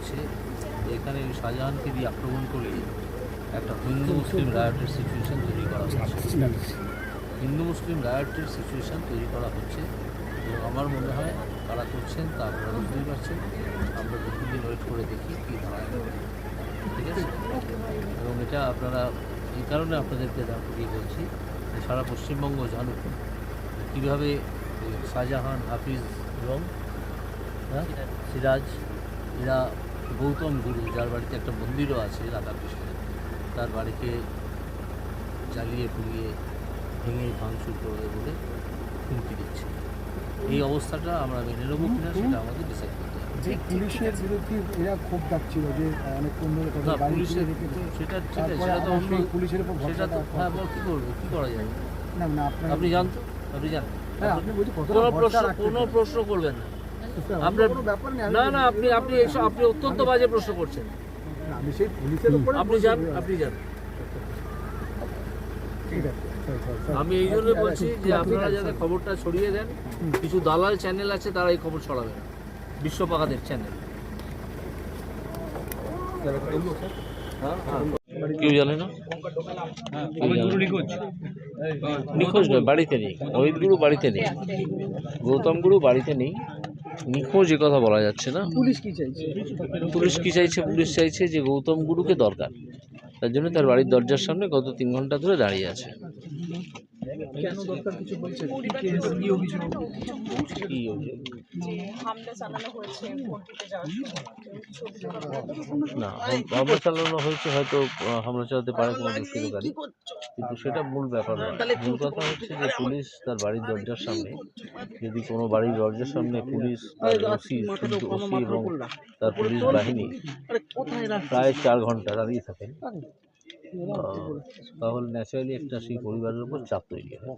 হচ্ছে এখানে ওই শাহজাহানকে দিয়ে আক্রমণ করে একটা হিন্দু মুসলিম রায়টের সিচুয়েশান তৈরি করা হচ্ছে। হিন্দু মুসলিম রায়টের সিচুয়েশন তৈরি করা হচ্ছে। এবং আমার মনে হয় তারা করছেন তা আপনারা বুঝতেই পারছেন। আমরা দু তিন দিন ওয়েট করে দেখি কী হয়। ঠিক আছে? এবং এটা আপনারা এই কারণে আপনাদেরকে দিয়ে বলছি যে সারা পশ্চিমবঙ্গ জানুক কীভাবে শাহজাহান হাফিজ এবং হ্যাঁ, সিরাজ এরা গৌতম গুরু যার বাড়িতে একটা মন্দিরও আছে রাধাকৃষ্ণের তার বাড়িকে জ্বালিয়ে পুড়িয়ে ভেঙে ভাঙচুর করবে বলে হুমকি দিচ্ছে। এই অবস্থাটা আমরা মেনে নেব কিনা সেটা আমাদের ডিসাইড করতে হবে। যে পুলিশের বিরুদ্ধে এরা ক্ষোভ ডাকছিল যে বাড়ি পুলিশের সেটা ঠিক আছে সেটা তো পুলিশের উপর সেটা তো হ্যাঁ বল কী করব কী করা যাবে না না আপনি জানতো? আপনি জান হ্যাঁ কোনো প্রশ্ন কোনো প্রশ্ন করবেন না। আমি না না আপনি আপনি এইসব আপনি অত্যন্ত বাজে প্রশ্ন করছেন। আমি সেই পুলিশের উপরে আপনি যান আপনি যান। ঠিক আছে sorry, sorry, sorry. আমি এই জন্য বলছি যে আপনারা যাতে খবরটা ছড়িয়ে দেন কিছু দালাল চ্যানেল আছে তারা এই খবর ছড়াবে না। বিশ্বপাকাদের চ্যানেল। কেউ জানে না? নিখোঁজ। নয় বাড়িতে নেই। অহিত গুরু বাড়িতে নেই। গৌতম গুরু বাড়িতে নেই। নিখোঁজ এ কথা বলা যাচ্ছে না। পুলিশ কি চাইছে? পুলিশ কি চাইছে? পুলিশ চাইছে যে গৌতম গুরুকে দরকার। তার জন্য তার বাড়ির দরজার সামনে গত তিন ঘণ্টা ধরে দাঁড়িয়ে আছে। কেন দরকার কিছু বলছে কি অভিযোগ? কি অভিযোগ? হামলা চালানো হয়েছে ভোট যাওয়ার সময়। ছবি তোলা হয়েছে। না হামলা চালানো হয়েছে হয়তো হামলা চালাতে পারে কোনো দুষ্কৃতকারী। কিন্তু সেটা মূল ব্যাপার নয়। মূল কথা হচ্ছে যে পুলিশ তার বাড়ির দরজার সামনে যদি কোনো বাড়ির দরজার সামনে পুলিশ তার ওসি শুদ্ধ ওসি এবং তার পুলিশ বাহিনী প্রায় চার ঘণ্টা দাঁড়িয়ে থাকেন তাহলে ন্যাচারালি একটা সেই পরিবারের উপর চাপ তৈরি হয়।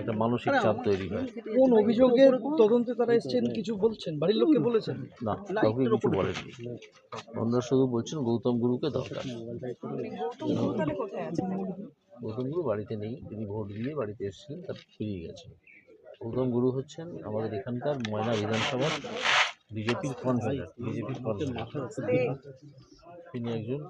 একটা মানসিক চাপ তৈরি হয়। কোন অভিযোগের তদন্তে তারা এসেছেন কিছু বলছেন? বাড়ির লোককে বলেছেন? না কাউকে কিছু বলেনি। ওনারা শুধু বলছেন গৌতম গুরুকে দরকার। গৌতম গুরু বাড়িতে নেই তিনি ভোট দিয়ে বাড়িতে এসেছিলেন তার ফিরিয়ে গেছেন। গৌতম গুরু হচ্ছেন আমাদের এখানকার ময়না বিধানসভার বিজেপির কনভেনার বিজেপির কনভেনার তিনি একজন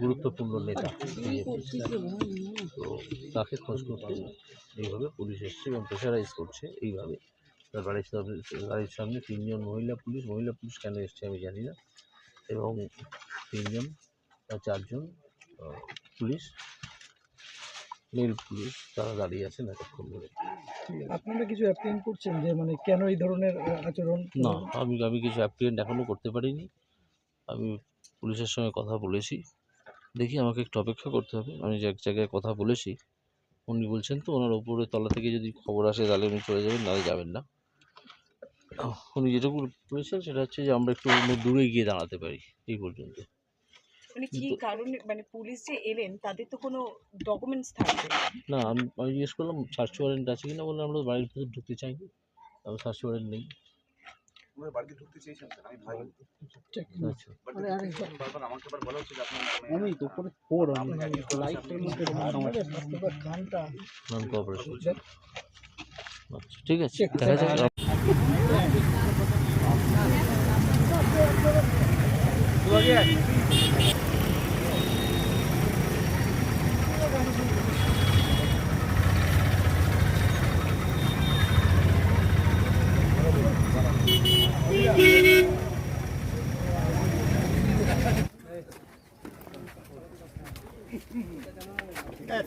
গুরুত্বপূর্ণ নেতা তো তাকে খোঁজ করতে এইভাবে পুলিশ এসছে এবং প্রেশারাইজ করছে এইভাবে। তার বাড়ির সামনে বাড়ির সামনে তিনজন মহিলা পুলিশ মহিলা পুলিশ কেন এসছে আমি জানি না। এবং তিনজন বা চারজন পুলিশ মেল পুলিশ তারা দাঁড়িয়ে আছেন এতক্ষণ ধরে। আপনারা কিছু অ্যাপ্রিয়েন্ট করছেন যে মানে কেন এই ধরনের আচরণ? না আমি আমি কিছু অ্যাপ্রিয়েন্ট এখনও করতে পারিনি। আমি পুলিশের সঙ্গে কথা বলেছি। দেখি আমাকে একটু অপেক্ষা করতে হবে। আমি যে এক জায়গায় কথা বলেছি উনি বলছেন তো ওনার ওপরে তলা থেকে যদি খবর আসে তাহলে উনি চলে যাবেন নাহলে যাবেন না। উনি যেটুকু বলেছেন সেটা হচ্ছে যে আমরা একটু অন্য দূরে গিয়ে দাঁড়াতে পারি এই পর্যন্ত। মানে কি কারণে মানে পুলিশ যে এলেন তাদের তো কোনো ডকুমেন্টস থাকবে না। আমি আমি জিজ্ঞেস করলাম সার্চ ওয়ারেন্ট আছে কিনা বললাম আমরা বাড়ির ভিতরে ঢুকতে চাইনি। আমি সার্চ ওয়ারেন্ট নেই। আপনারা বাড়িতে ঢুকতে চেয়েছেন স্যার আমি ভাই আচ্ছা। বারবার আমাকে আবার বলা হচ্ছে যে আপনার আমি তো করে ফোর আমি লাইটের মধ্যে কানটা নন কোঅপারেশন আচ্ছা ঠিক আছে। দেখা যাক।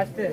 আসতে।